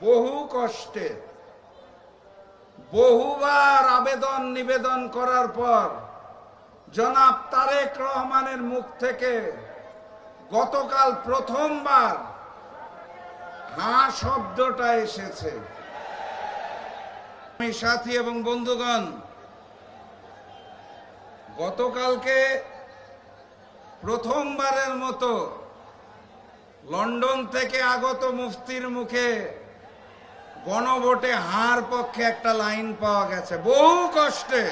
বহু কষ্টে, বহুবার আবেদন নিবেদন করার পর জনাব তারেক রহমানের মুখ থেকে গতকাল প্রথমবার হাঁ শব্দটা এসেছে। আমি সাথী এবং বন্ধুগণ, গতকালকে প্রথমবারের মতো লন্ডন থেকে আগত মুফতির মুখে গণভোটে হার পক্ষে একটা লাইন পাওয়া গেছে। বহু কষ্টে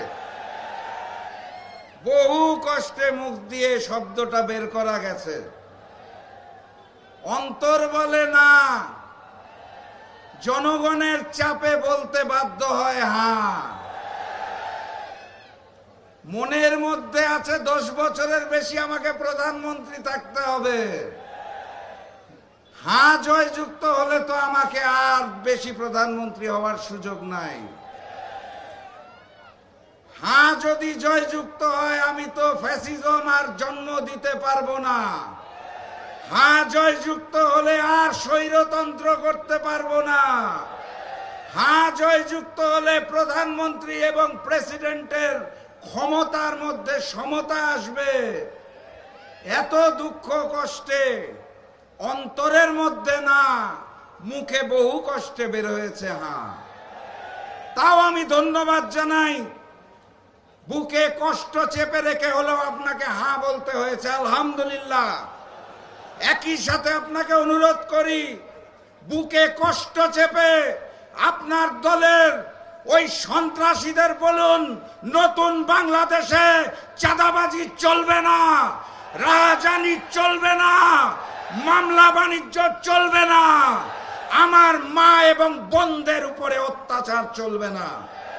বহু কষ্টে মুখ দিয়ে শব্দটা বের করা গেছে। অন্তর বলে না, জনগণের চাপে বলতে বাধ্য হয় হা মনের মধ্যে আছে দশ বছরের বেশি আমাকে প্রধানমন্ত্রী থাকতে হবে। হ্যাঁ জয়যুক্ত হলে তো আমাকে আর বেশি প্রধানমন্ত্রী হওয়ার সুযোগ নাই। হ্যাঁ যদি জয়যুক্ত হয়, আমি তো ফ্যাসিজম আর জন্ম দিতে পারব না। হ্যাঁ জয়যুক্ত হলে আর স্বৈরতন্ত্র করতে পারব না। হ্যাঁ জয়যুক্ত হলে প্রধানমন্ত্রী এবং প্রেসিডেন্টের ক্ষমতার মধ্যে সমতা আসবে। এত দুঃখ কষ্টে অন্তরের মধ্যে না, মুখে বহু কষ্টে বের হয়েছে হ্যাঁ। তাও আমি ধন্যবাদ জানাই। বুকে কষ্ট চেপে রেখে হলেও আপনাকে হ্যাঁ বলতে হয়েছে, আলহামদুলিল্লাহ। একই সাথে আপনাকে অনুরোধ করি, বুকে কষ্ট চেপে আপনার দলের ওই সন্ত্রাসীদের বলুন, নতুন বাংলাদেশে চাঁদাবাজি চলবে না, রাজানি চলবে না। মামলা বাণিজ্য চলবে না। আমার মা এবং বন্ধের উপরে অত্যাচার চলবে না।